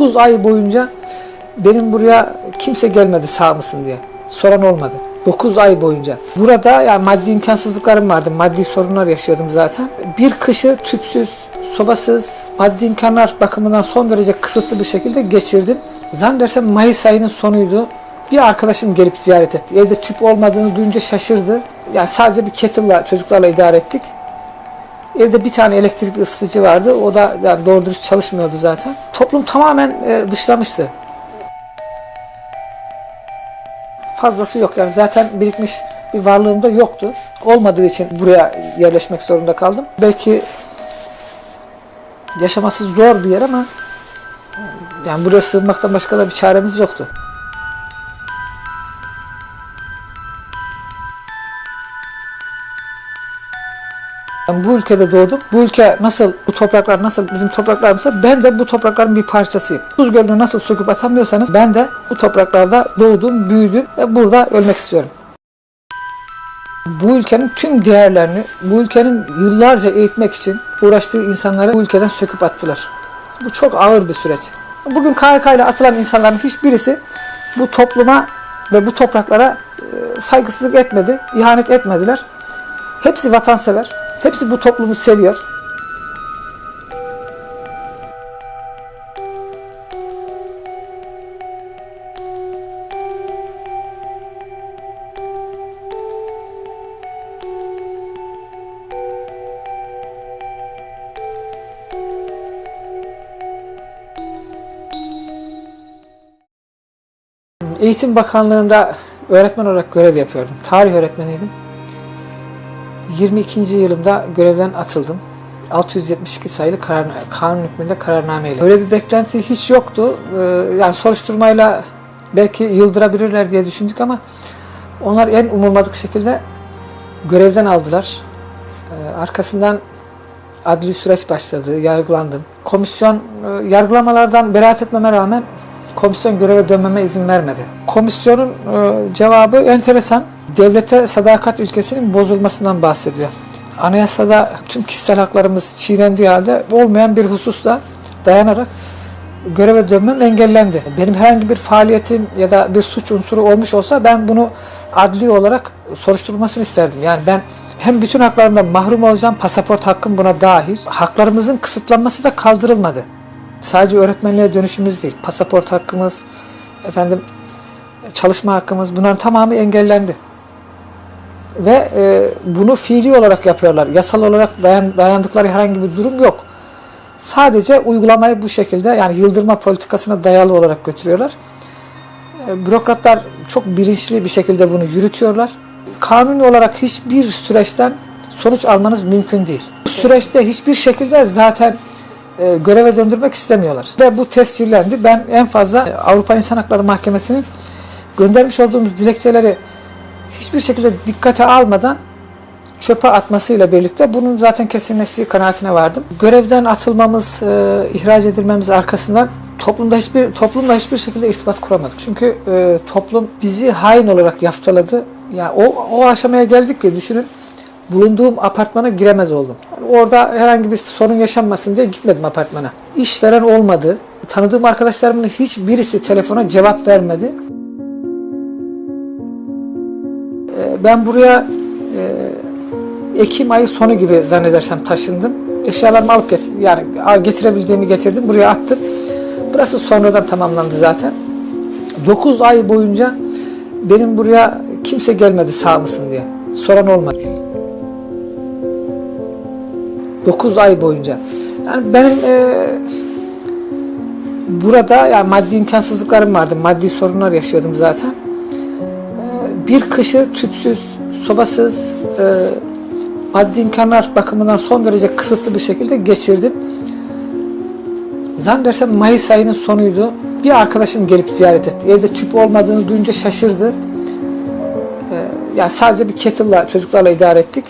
9 ay boyunca benim buraya kimse gelmedi sağ mısın diye. Soran olmadı. 9 ay boyunca. Burada yani maddi imkansızlıklarım vardı. Maddi sorunlar yaşıyordum zaten. Bir kışı tüpsüz, sobasız, maddi imkanlar bakımından son derece kısıtlı bir şekilde geçirdim. Zannedersem Mayıs ayının sonuydu. Bir arkadaşım gelip ziyaret etti. Evde tüp olmadığını duyunca şaşırdı. Yani sadece bir kettle'la çocuklarla idare ettik. Evde bir tane elektrikli ısıtıcı vardı. O da yani doğru dürüst çalışmıyordu zaten. Toplum tamamen e, dışlamıştı. Fazlası yok yani zaten birikmiş bir varlığım da yoktu. Olmadığı için buraya yerleşmek zorunda kaldım. Belki yaşaması zor bir yer ama yani buraya sığınmaktan başka da bir çaremiz yoktu. Bu ülkede doğdum. Bu ülke nasıl, bu topraklar nasıl bizim topraklarımızsa ben de bu toprakların bir parçasıyım. Tuz Gölü'nü nasıl söküp atamıyorsanız ben de bu topraklarda doğdum, büyüdüm ve burada ölmek istiyorum. Bu ülkenin tüm değerlerini, bu ülkenin yıllarca eğitmek için uğraştığı insanları bu ülkeden söküp attılar. Bu çok ağır bir süreç. Bugün KHK ile atılan insanların hiçbirisi bu topluma ve bu topraklara e, saygısızlık etmedi, ihanet etmediler. Hepsi vatansever. Hepsi bu toplumu seviyor. Eğitim Bakanlığı'nda öğretmen olarak görev yapıyordum. Tarih öğretmeniydim. 22. yılımda görevden atıldım. 672 sayılı karar, kanun hükmünde kararnameyle. Öyle bir beklenti hiç yoktu. Ee, yani soruşturmayla belki yıldırabilirler diye düşündük ama onlar en umulmadık şekilde görevden aldılar. Ee, arkasından adli süreç başladı, yargılandım. Komisyon e, yargılamalardan beraat etmeme rağmen komisyon göreve dönmeme izin vermedi. Komisyonun e, cevabı enteresan. Devlete sadakat ilkesinin bozulmasından bahsediyor. Anayasada tüm kişisel haklarımız çiğnendiği halde olmayan bir hususla dayanarak göreve dönmem engellendi. Benim herhangi bir faaliyetim ya da bir suç unsuru olmuş olsa ben bunu adli olarak soruşturulmasını isterdim. Yani ben hem bütün haklarımdan mahrum olacağım, pasaport hakkım buna dahil. Haklarımızın kısıtlanması da kaldırılmadı. Sadece öğretmenliğe dönüşümüz değil, pasaport hakkımız, efendim çalışma hakkımız bunların tamamı engellendi. Ve e, bunu fiili olarak yapıyorlar. Yasal olarak dayan, dayandıkları herhangi bir durum yok. Sadece uygulamayı bu şekilde yani yıldırma politikasına dayalı olarak götürüyorlar. E, bürokratlar çok bilinçli bir şekilde bunu yürütüyorlar. Kanuni olarak hiçbir süreçten sonuç almanız mümkün değil. Bu süreçte hiçbir şekilde zaten e, göreve döndürmek istemiyorlar. Ve bu tescillendi. Ben en fazla Avrupa İnsan Hakları Mahkemesi'nin göndermiş olduğumuz dilekçeleri hiçbir şekilde dikkate almadan çöpe atmasıyla birlikte bunun zaten kesinleştiği kanaatine vardım. Görevden atılmamız, e, ihraç edilmemiz arkasından toplumda hiçbir toplumla hiçbir şekilde irtibat kuramadık. Çünkü e, toplum bizi hain olarak yaftaladı. Ya yani o o aşamaya geldik ki düşünün bulunduğum apartmana giremez oldum. Yani orada herhangi bir sorun yaşanmasın diye gitmedim apartmana. İşveren olmadı. Tanıdığım arkadaşlarımın hiçbirisi telefona cevap vermedi. Ben buraya e, Ekim ayı sonu gibi zannedersem taşındım. Eşyalarımı alıp get yani getirebildiğimi getirdim. Buraya attım. Burası sonradan tamamlandı zaten. 9 ay boyunca benim buraya kimse gelmedi sağ mısın diye. Soran olmadı. 9 ay boyunca. Yani benim e, burada yani maddi imkansızlıklarım vardı. Maddi sorunlar yaşıyordum zaten. Bir kışı tüpsüz, sobasız, e, maddi imkanlar bakımından son derece kısıtlı bir şekilde geçirdim. Zannedersem Mayıs ayının sonuydu. Bir arkadaşım gelip ziyaret etti. Evde tüp olmadığını duyunca şaşırdı. E, yani sadece bir kettle'la çocuklarla idare ettik.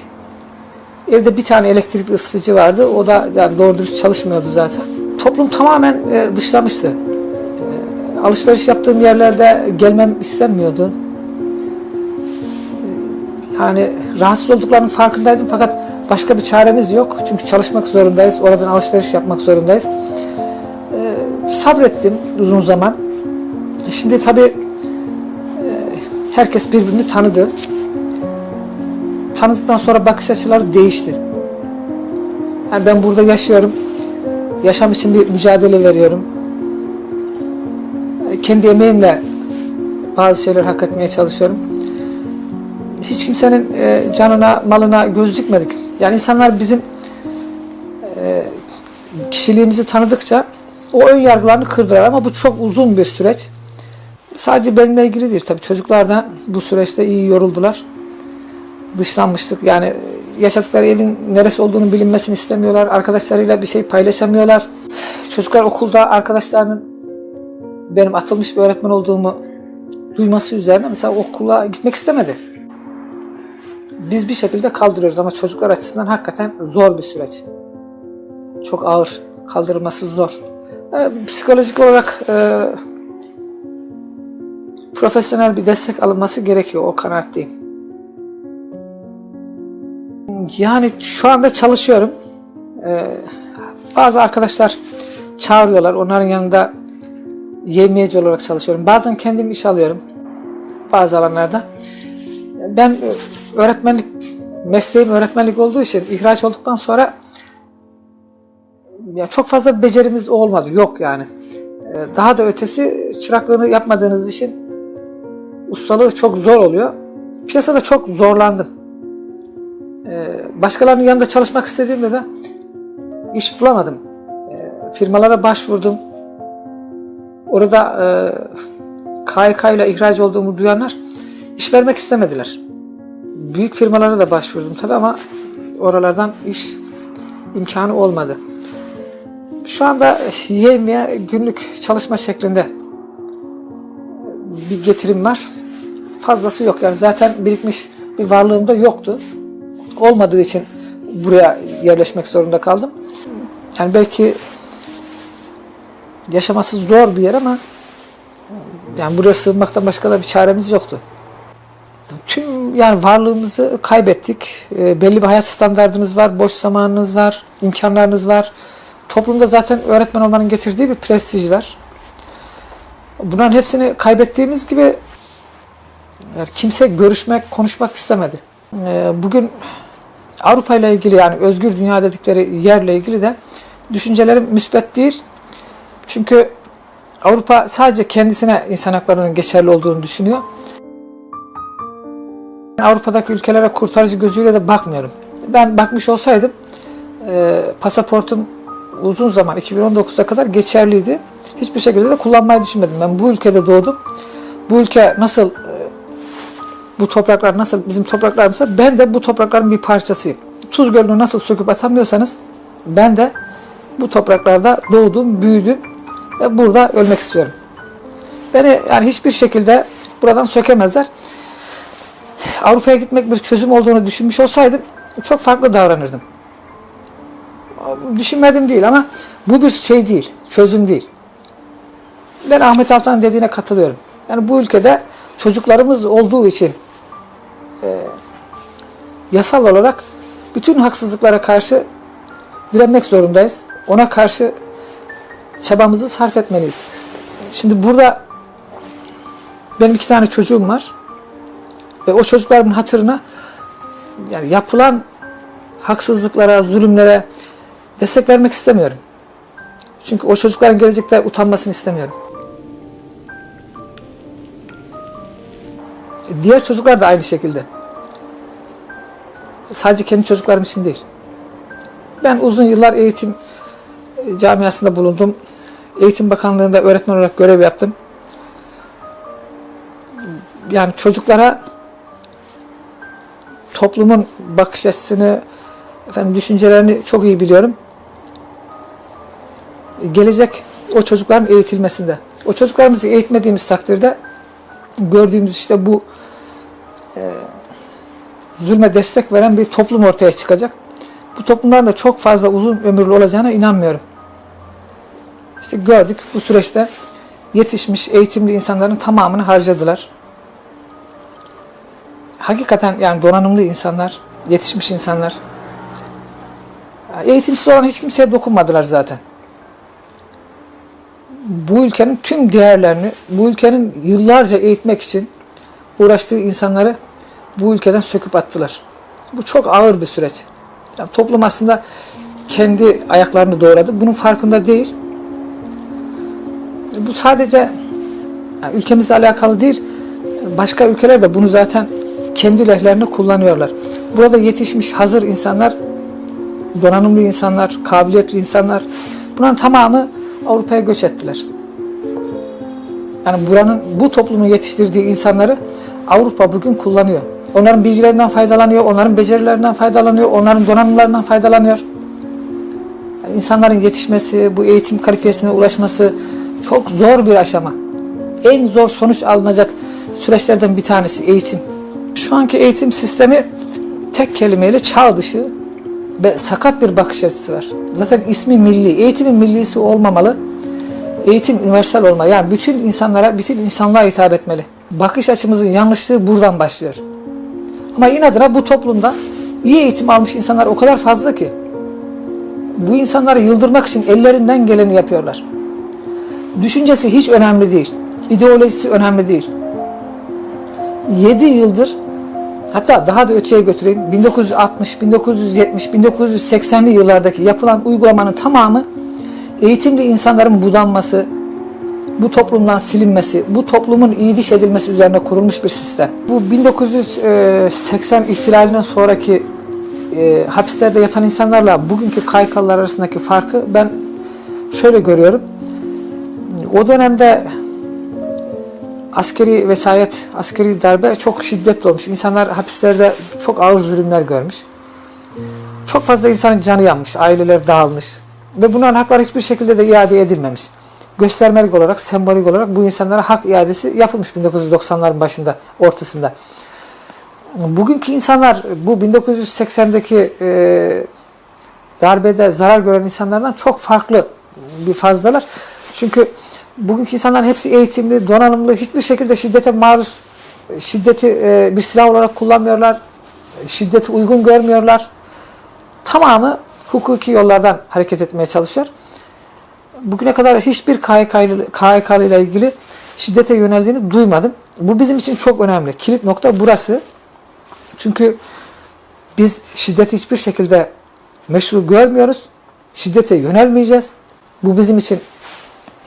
Evde bir tane elektrikli ısıtıcı vardı. O da yani doğru dürüst çalışmıyordu zaten. Toplum tamamen e, dışlamıştı. E, alışveriş yaptığım yerlerde gelmem istenmiyordu. Yani rahatsız olduklarının farkındaydım fakat başka bir çaremiz yok. Çünkü çalışmak zorundayız. Oradan alışveriş yapmak zorundayız. E, sabrettim uzun zaman. Şimdi tabii e, herkes birbirini tanıdı. Tanıdıktan sonra bakış açıları değişti. Yani ben burada yaşıyorum. Yaşam için bir mücadele veriyorum. E, Kendi emeğimle bazı şeyler hak etmeye çalışıyorum. Hiç kimsenin e, canına, malına göz dikmedik. Yani insanlar bizim e, kişiliğimizi tanıdıkça o ön yargılarını kırdılar ama bu çok uzun bir süreç. Sadece benimle ilgili değil tabii çocuklar da bu süreçte iyi yoruldular. Dışlanmıştık yani yaşadıkları evin neresi olduğunu bilinmesini istemiyorlar. Arkadaşlarıyla bir şey paylaşamıyorlar. Çocuklar okulda arkadaşlarının benim atılmış bir öğretmen olduğumu duyması üzerine mesela okula gitmek istemedi. Biz bir şekilde kaldırıyoruz ama çocuklar açısından hakikaten zor bir süreç. Çok ağır, kaldırılması zor. Ee, psikolojik olarak e, profesyonel bir destek alınması gerekiyor o kanaatteyim. Yani şu anda çalışıyorum. Ee, bazı arkadaşlar çağırıyorlar. Onların yanında yemeyeci olarak çalışıyorum. Bazen kendim iş alıyorum. Bazı alanlarda. Ben e, öğretmenlik, mesleğim öğretmenlik olduğu için ihraç olduktan sonra ya çok fazla becerimiz olmadı. Yok yani. Ee, Daha da ötesi çıraklığını yapmadığınız için ustalığı çok zor oluyor. Piyasada çok zorlandım. Ee, Başkalarının yanında çalışmak istediğimde de iş bulamadım. Ee, Firmalara başvurdum. Orada e, KYK ile ihraç olduğumu duyanlar iş vermek istemediler. Büyük firmalara da başvurdum tabii ama oralardan iş imkanı olmadı. Şu anda yevmiye günlük çalışma şeklinde bir getirim var. Fazlası yok yani zaten birikmiş bir varlığım da yoktu. Olmadığı için buraya yerleşmek zorunda kaldım. Yani belki yaşaması zor bir yer ama yani buraya sığınmaktan başka da bir çaremiz yoktu. Yani varlığımızı kaybettik. E, belli bir hayat standartınız var, boş zamanınız var, imkanlarınız var. Toplumda zaten öğretmen olmanın getirdiği bir prestij var. Bunların hepsini kaybettiğimiz gibi yani kimse görüşmek, konuşmak istemedi. E, bugün Avrupa ile ilgili yani özgür dünya dedikleri yerle ilgili de düşüncelerim müsbet değil. Çünkü Avrupa sadece kendisine insan haklarının geçerli olduğunu düşünüyor. Avrupa'daki ülkelere kurtarıcı gözüyle de bakmıyorum. Ben bakmış olsaydım e, pasaportum uzun zaman 2019'a kadar geçerliydi. Hiçbir şekilde de kullanmayı düşünmedim. Ben bu ülkede doğdum. Bu ülke nasıl e, bu topraklar nasıl bizim topraklarımızsa ben de bu toprakların bir parçasıyım. Tuz Gölü'nü nasıl söküp atamıyorsanız ben de bu topraklarda doğdum, büyüdüm ve burada ölmek istiyorum. Beni yani hiçbir şekilde buradan sökemezler. Avrupa'ya gitmek bir çözüm olduğunu düşünmüş olsaydım çok farklı davranırdım. Düşünmedim değil ama bu bir şey değil, çözüm değil. Ben Ahmet Altan'ın dediğine katılıyorum. Yani bu ülkede çocuklarımız olduğu için e, yasal olarak bütün haksızlıklara karşı direnmek zorundayız. Ona karşı çabamızı sarf etmeliyiz. Şimdi burada benim iki tane çocuğum var. Ve o çocukların hatırına yani yapılan haksızlıklara, zulümlere destek vermek istemiyorum. Çünkü o çocukların gelecekte utanmasını istemiyorum. Diğer çocuklar da aynı şekilde. Sadece kendi çocuklarım için değil. Ben uzun yıllar eğitim camiasında bulundum. Eğitim Bakanlığı'nda öğretmen olarak görev yaptım. Yani çocuklara toplumun bakış açısını, efendim düşüncelerini çok iyi biliyorum. Gelecek o çocukların eğitilmesinde. O çocuklarımızı eğitmediğimiz takdirde gördüğümüz işte bu e, zulme destek veren bir toplum ortaya çıkacak. Bu toplumların da çok fazla uzun ömürlü olacağına inanmıyorum. İşte gördük bu süreçte yetişmiş, eğitimli insanların tamamını harcadılar. Hakikaten yani donanımlı insanlar, yetişmiş insanlar. Eğitimsiz olan hiç kimseye dokunmadılar zaten. bu ülkenin tüm değerlerini, bu ülkenin yıllarca eğitmek için uğraştığı insanları bu ülkeden söküp attılar. Bu çok ağır bir süreç. Yani toplum aslında kendi ayaklarını doğradı. Bunun farkında değil. Bu sadece yani ülkemizle alakalı değil. Başka ülkeler de bunu zaten kendi lehlerine kullanıyorlar. Burada yetişmiş hazır insanlar, donanımlı insanlar, kabiliyetli insanlar bunların tamamı Avrupa'ya göç ettiler. Yani buranın bu toplumun yetiştirdiği insanları Avrupa bugün kullanıyor. Onların bilgilerinden faydalanıyor, onların becerilerinden faydalanıyor, onların donanımlarından faydalanıyor. Yani insanların yetişmesi, bu eğitim kalifiyesine ulaşması çok zor bir aşama. En zor sonuç alınacak süreçlerden bir tanesi eğitim. Şu anki eğitim sistemi tek kelimeyle çağ dışı ve sakat bir bakış açısı var. Zaten ismi milli. Eğitimin millisi olmamalı. Eğitim üniversal olmalı. Yani bütün insanlara, bütün insanlığa hitap etmeli. Bakış açımızın yanlışlığı buradan başlıyor. Ama inadına bu toplumda iyi eğitim almış insanlar o kadar fazla ki bu insanları yıldırmak için ellerinden geleni yapıyorlar. Düşüncesi hiç önemli değil. İdeolojisi önemli değil. 7 yıldır hatta daha da öteye götüreyim. 1960, 1970, 1980'li yıllardaki yapılan uygulamanın tamamı eğitimli insanların budanması, bu toplumdan silinmesi, bu toplumun iyiliş edilmesi üzerine kurulmuş bir sistem. Bu 1980 ihtilalinden sonraki e, hapislerde yatan insanlarla bugünkü KYK'lılar arasındaki farkı ben şöyle görüyorum. O dönemde askeri vesayet, askeri darbe çok şiddetli olmuş. İnsanlar hapislerde çok ağır zulümler görmüş. Çok fazla insanın canı yanmış, aileler dağılmış. Ve bunların hakları hiçbir şekilde de iade edilmemiş. Göstermelik olarak, sembolik olarak bu insanlara hak iadesi yapılmış 1990'ların başında, ortasında. Bugünkü insanlar bu 1980'deki e, darbede zarar gören insanlardan çok farklı bir fazlalar. Çünkü bugünkü insanların hepsi eğitimli, donanımlı, hiçbir şekilde şiddete maruz, şiddeti e, bir silah olarak kullanmıyorlar, şiddeti uygun görmüyorlar. Tamamı hukuki yollardan hareket etmeye çalışıyor. Bugüne kadar hiçbir KHK'lı KHK'lı ile ilgili şiddete yöneldiğini duymadım. Bu bizim için çok önemli. Kilit nokta burası. Çünkü biz şiddeti hiçbir şekilde meşru görmüyoruz. Şiddete yönelmeyeceğiz. Bu bizim için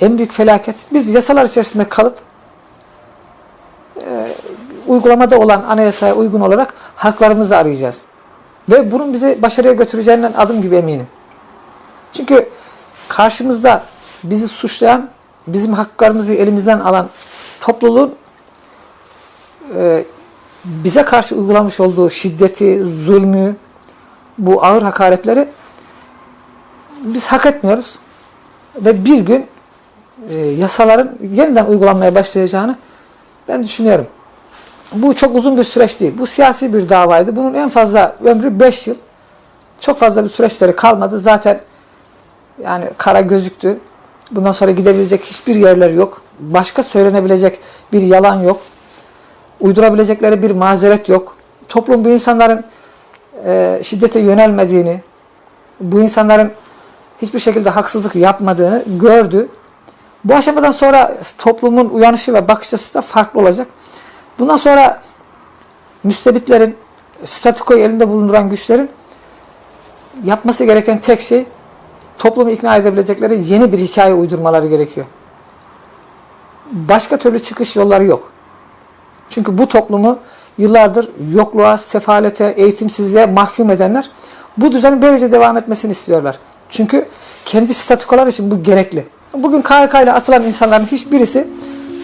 en büyük felaket. Biz yasalar içerisinde kalıp e, uygulamada olan anayasaya uygun olarak haklarımızı arayacağız. Ve bunun bizi başarıya götüreceğinden adım gibi eminim. Çünkü karşımızda bizi suçlayan, bizim haklarımızı elimizden alan topluluğun e, bize karşı uygulamış olduğu şiddeti, zulmü, bu ağır hakaretleri biz hak etmiyoruz. Ve bir gün e, yasaların yeniden uygulanmaya başlayacağını ben düşünüyorum. Bu çok uzun bir süreç değil. Bu siyasi bir davaydı. Bunun en fazla ömrü 5 yıl. Çok fazla bir süreçleri kalmadı. Zaten yani kara gözüktü. Bundan sonra gidebilecek hiçbir yerler yok. Başka söylenebilecek bir yalan yok. Uydurabilecekleri bir mazeret yok. Toplum bu insanların e, şiddete yönelmediğini, bu insanların hiçbir şekilde haksızlık yapmadığını gördü. Bu aşamadan sonra toplumun uyanışı ve bakış açısı da farklı olacak. Bundan sonra müstebitlerin, statikoyu elinde bulunduran güçlerin yapması gereken tek şey toplumu ikna edebilecekleri yeni bir hikaye uydurmaları gerekiyor. Başka türlü çıkış yolları yok. Çünkü bu toplumu yıllardır yokluğa, sefalete, eğitimsizliğe mahkum edenler bu düzenin böylece devam etmesini istiyorlar. Çünkü kendi statükolar için bu gerekli. Bugün KHK atılan insanların hiçbirisi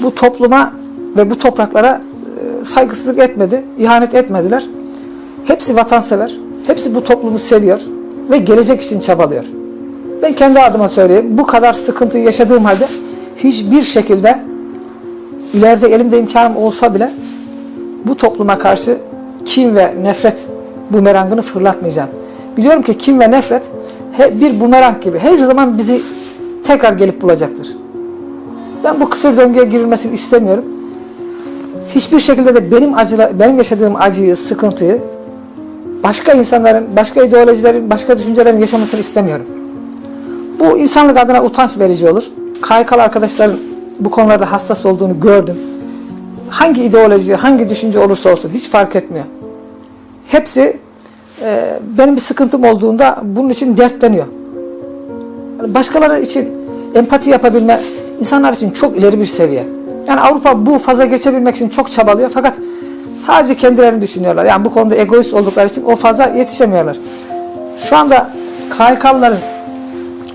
bu topluma ve bu topraklara e, saygısızlık etmedi, ihanet etmediler. Hepsi vatansever, hepsi bu toplumu seviyor ve gelecek için çabalıyor. Ben kendi adıma söyleyeyim, bu kadar sıkıntıyı yaşadığım halde hiçbir şekilde ileride elimde imkanım olsa bile bu topluma karşı kin ve nefret bumerangını fırlatmayacağım. Biliyorum ki kin ve nefret bir bumerang gibi her zaman bizi tekrar gelip bulacaktır. Ben bu kısır döngüye girilmesini istemiyorum. Hiçbir şekilde de benim acıla, benim yaşadığım acıyı, sıkıntıyı başka insanların, başka ideolojilerin, başka düşüncelerin yaşamasını istemiyorum. Bu insanlık adına utanç verici olur. KYK'lı arkadaşların bu konularda hassas olduğunu gördüm. Hangi ideoloji, hangi düşünce olursa olsun hiç fark etmiyor. Hepsi e, benim bir sıkıntım olduğunda bunun için dertleniyor. Yani başkaları için empati yapabilme insanlar için çok ileri bir seviye. Yani Avrupa bu faza geçebilmek için çok çabalıyor fakat sadece kendilerini düşünüyorlar. Yani bu konuda egoist oldukları için o faza yetişemiyorlar. Şu anda KYK'lıların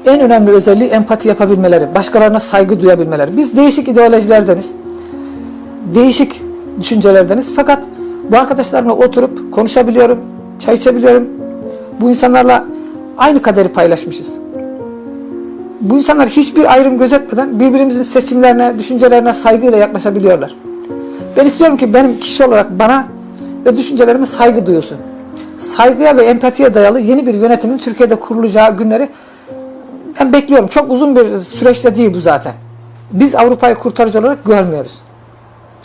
en önemli özelliği empati yapabilmeleri, başkalarına saygı duyabilmeleri. Biz değişik ideolojilerdeniz, değişik düşüncelerdeniz fakat bu arkadaşlarımla oturup konuşabiliyorum, çay içebiliyorum. Bu insanlarla aynı kaderi paylaşmışız. Bu insanlar hiçbir ayrım gözetmeden birbirimizin seçimlerine, düşüncelerine saygıyla yaklaşabiliyorlar. Ben istiyorum ki benim kişi olarak bana ve düşüncelerime saygı duyulsun. Saygıya ve empatiye dayalı yeni bir yönetimin Türkiye'de kurulacağı günleri ben bekliyorum. Çok uzun bir süreçte değil bu zaten. Biz Avrupa'yı kurtarıcı olarak görmüyoruz.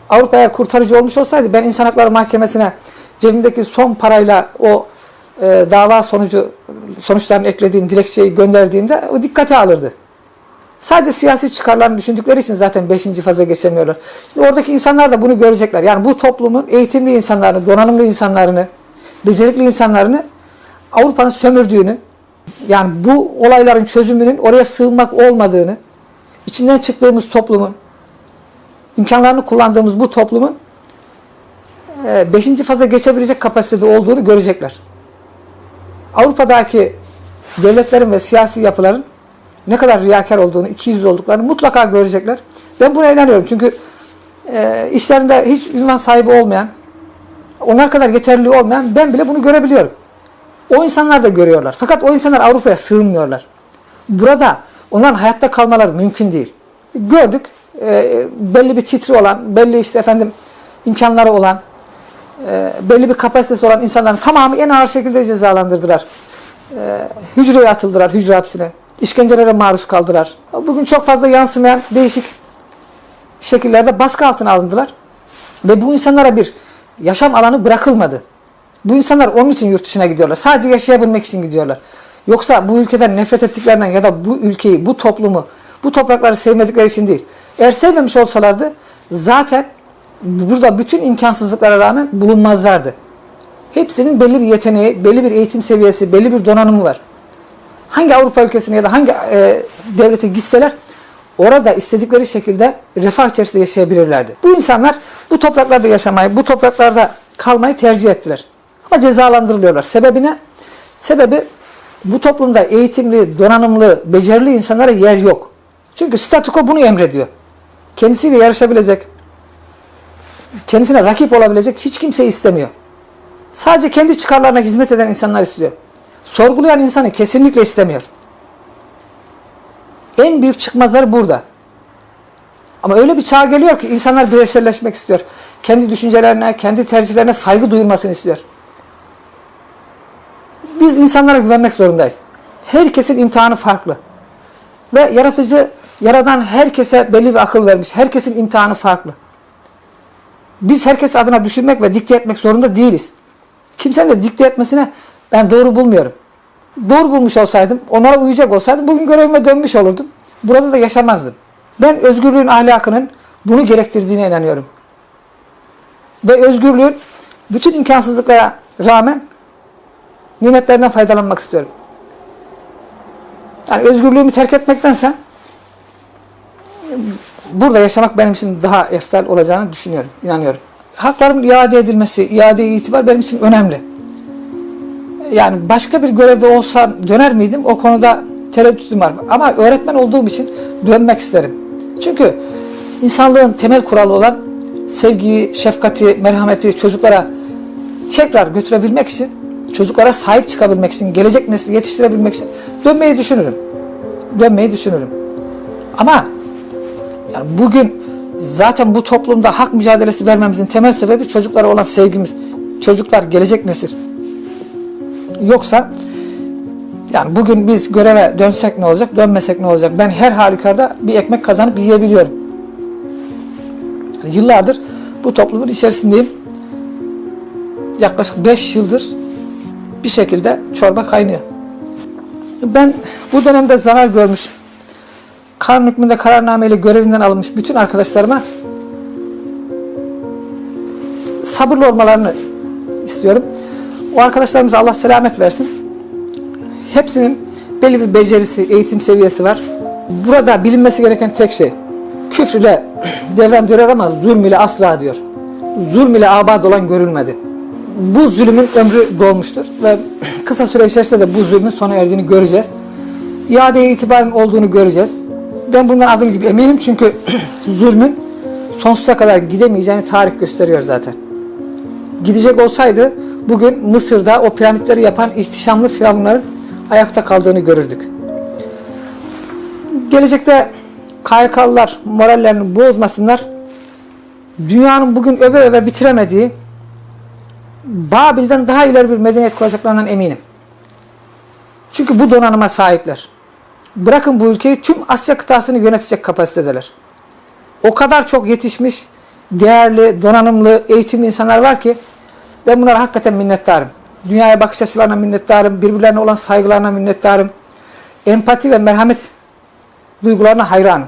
Avrupa eğer kurtarıcı olmuş olsaydı ben İnsan Hakları Mahkemesi'ne cebimdeki son parayla o e, dava sonucu sonuçlarını eklediğim dilekçeyi gönderdiğimde o dikkate alırdı. Sadece siyasi çıkarlarını düşündükleri için zaten 5. faza geçemiyorlar. Şimdi oradaki insanlar da bunu görecekler. Yani bu toplumun eğitimli insanlarını, donanımlı insanlarını, becerikli insanlarını Avrupa'nın sömürdüğünü, yani bu olayların çözümünün oraya sığınmak olmadığını, içinden çıktığımız toplumun, imkanlarını kullandığımız bu toplumun 5. faza geçebilecek kapasitede olduğunu görecekler. Avrupa'daki devletlerin ve siyasi yapıların ne kadar riyakar olduğunu, ikiyüzlü olduklarını mutlaka görecekler. Ben buna inanıyorum çünkü e, işlerinde hiç ünvan sahibi olmayan, onlar kadar yeterli olmayan ben bile bunu görebiliyorum. O insanlar da görüyorlar. Fakat o insanlar Avrupa'ya sığınmıyorlar. Burada onların hayatta kalmaları mümkün değil. Gördük, e, belli bir titri olan, belli işte efendim imkanları olan, e, belli bir kapasitesi olan insanların tamamı en ağır şekilde cezalandırdılar. E, hücreye atıldılar, hücre hapsine. İşkencelere maruz kaldılar. Bugün çok fazla yansımayan değişik şekillerde baskı altına alındılar. Ve bu insanlara bir yaşam alanı bırakılmadı. Bu insanlar onun için yurt dışına gidiyorlar. Sadece yaşayabilmek için gidiyorlar. Yoksa bu ülkeden nefret ettiklerinden ya da bu ülkeyi, bu toplumu, bu toprakları sevmedikleri için değil. Eğer sevmemiş olsalardı zaten burada bütün imkansızlıklara rağmen bulunmazlardı. Hepsinin belli bir yeteneği, belli bir eğitim seviyesi, belli bir donanımı var. Hangi Avrupa ülkesine ya da hangi e, devlete gitseler orada istedikleri şekilde refah içerisinde yaşayabilirlerdi. Bu insanlar bu topraklarda yaşamayı, bu topraklarda kalmayı tercih ettiler. Ama cezalandırılıyorlar. Sebebi ne? Sebebi bu toplumda eğitimli, donanımlı, becerili insanlara yer yok. Çünkü statüko bunu emrediyor. Kendisiyle yarışabilecek, kendisine rakip olabilecek hiç kimse istemiyor. Sadece kendi çıkarlarına hizmet eden insanlar istiyor. Sorgulayan insanı kesinlikle istemiyor. En büyük çıkmazları burada. Ama öyle bir çağ geliyor ki insanlar bireyselleşmek istiyor. Kendi düşüncelerine, kendi tercihlerine saygı duyulmasını istiyor. Biz insanlara güvenmek zorundayız. Herkesin imtihanı farklı. Ve yaratıcı, yaradan herkese belli bir akıl vermiş. Herkesin imtihanı farklı. Biz herkes adına düşünmek ve dikte etmek zorunda değiliz. Kimsenin de dikte etmesine ben doğru bulmuyorum. Doğru bulmuş olsaydım, onlara uyacak olsaydım bugün görevime dönmüş olurdum. Burada da yaşamazdım. Ben özgürlüğün ahlakının bunu gerektirdiğine inanıyorum. Ve özgürlüğün bütün imkansızlıklara rağmen nimetlerinden faydalanmak istiyorum. Yani özgürlüğümü terk etmektense burada yaşamak benim için daha eftal olacağını düşünüyorum, inanıyorum. Haklarım iade edilmesi, iade itibar benim için önemli. Yani başka bir görevde olsam döner miydim? O konuda tereddütüm var. Ama öğretmen olduğum için dönmek isterim. Çünkü insanlığın temel kuralı olan sevgiyi, şefkati, merhameti çocuklara tekrar götürebilmek için, çocuklara sahip çıkabilmek için, gelecek nesli yetiştirebilmek için dönmeyi düşünürüm. Dönmeyi düşünürüm. Ama yani bugün zaten bu toplumda hak mücadelesi vermemizin temel sebebi çocuklara olan sevgimiz. Çocuklar gelecek nesil. Yoksa yani bugün biz göreve dönsek ne olacak, dönmesek ne olacak? Ben her halükarda bir ekmek kazanıp yiyebiliyorum. Yani yıllardır bu toplumun içerisindeyim. Yaklaşık 5 yıldır bir şekilde çorba kaynıyor. Ben bu dönemde zarar görmüş, kanun hükmünde kararnameyle görevinden alınmış bütün arkadaşlarıma sabırlı olmalarını istiyorum. O arkadaşlarımıza Allah selamet versin. Hepsinin belli bir becerisi, eğitim seviyesi var. Burada bilinmesi gereken tek şey, küfür ile devran döner ama zulm ile asla diyor. Zulm ile abad olan görülmedi. Bu zulümün ömrü dolmuştur ve kısa süre içerisinde de bu zulmün sona erdiğini göreceğiz. İadeye itibarın olduğunu göreceğiz. Ben bundan adım gibi eminim çünkü zulmün sonsuza kadar gidemeyeceğini tarih gösteriyor zaten. Gidecek olsaydı bugün Mısır'da o piramitleri yapan ihtişamlı firavunların ayakta kaldığını görürdük. Gelecekte KYK'lılar morallerini bozmasınlar. Dünyanın bugün öve öve bitiremediği Babil'den daha ileri bir medeniyet kuracaklarından eminim. Çünkü bu donanıma sahipler. Bırakın bu ülkeyi tüm Asya kıtasını yönetecek kapasitedeler. O kadar çok yetişmiş, değerli, donanımlı, eğitimli insanlar var ki ben bunlara hakikaten minnettarım. Dünyaya bakış açılarına minnettarım, birbirlerine olan saygılarına minnettarım. Empati ve merhamet duygularına hayranım.